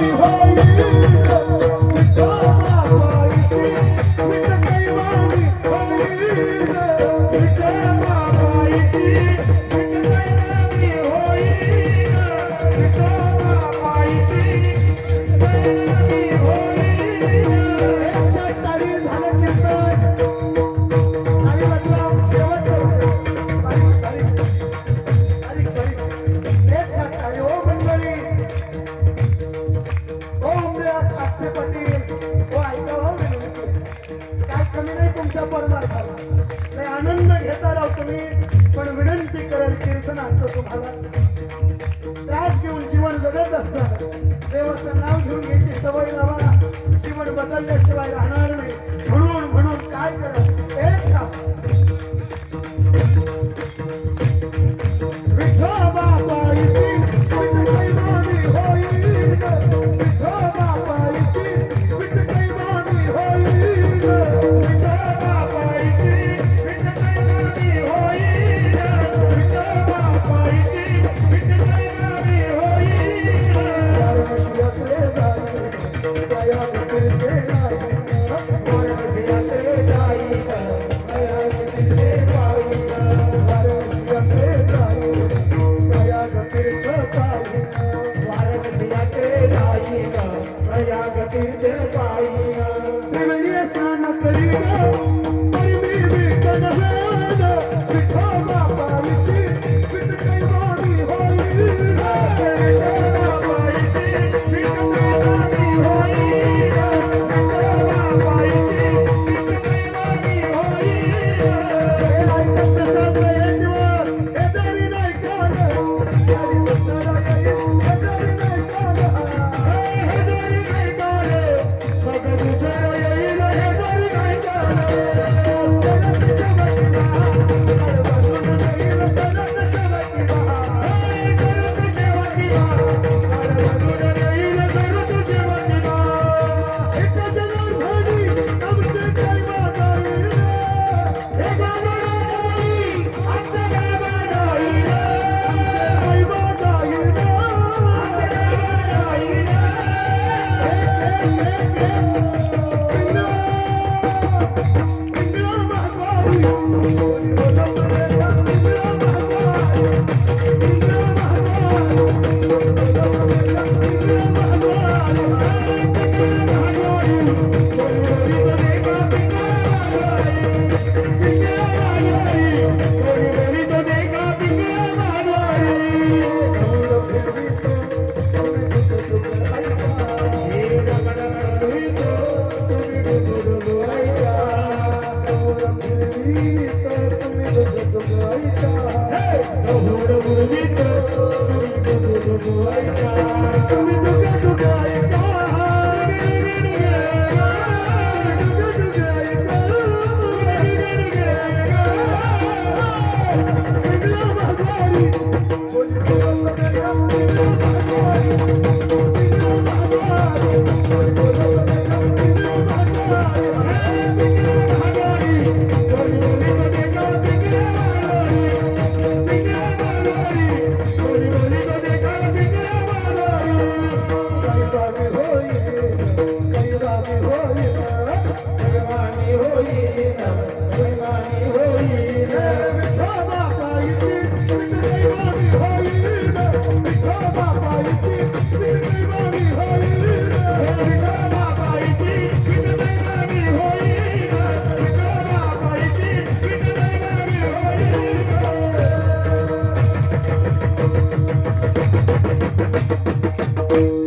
Thank you. आक्षेपण देईल तो ऐकावं हो विनंती काय कमी नाही तुमच्या परमार्थाला. लय आनंद घेता राव तुम्ही पण विनंती करेल कीर्तनाचं तुम्हाला. त्रास घेऊन जीवन जगत असणार देवाचं नाव घेऊन घ्यायची सवय लावा. जीवन बदलल्याशिवाय राहणार Música Thank you.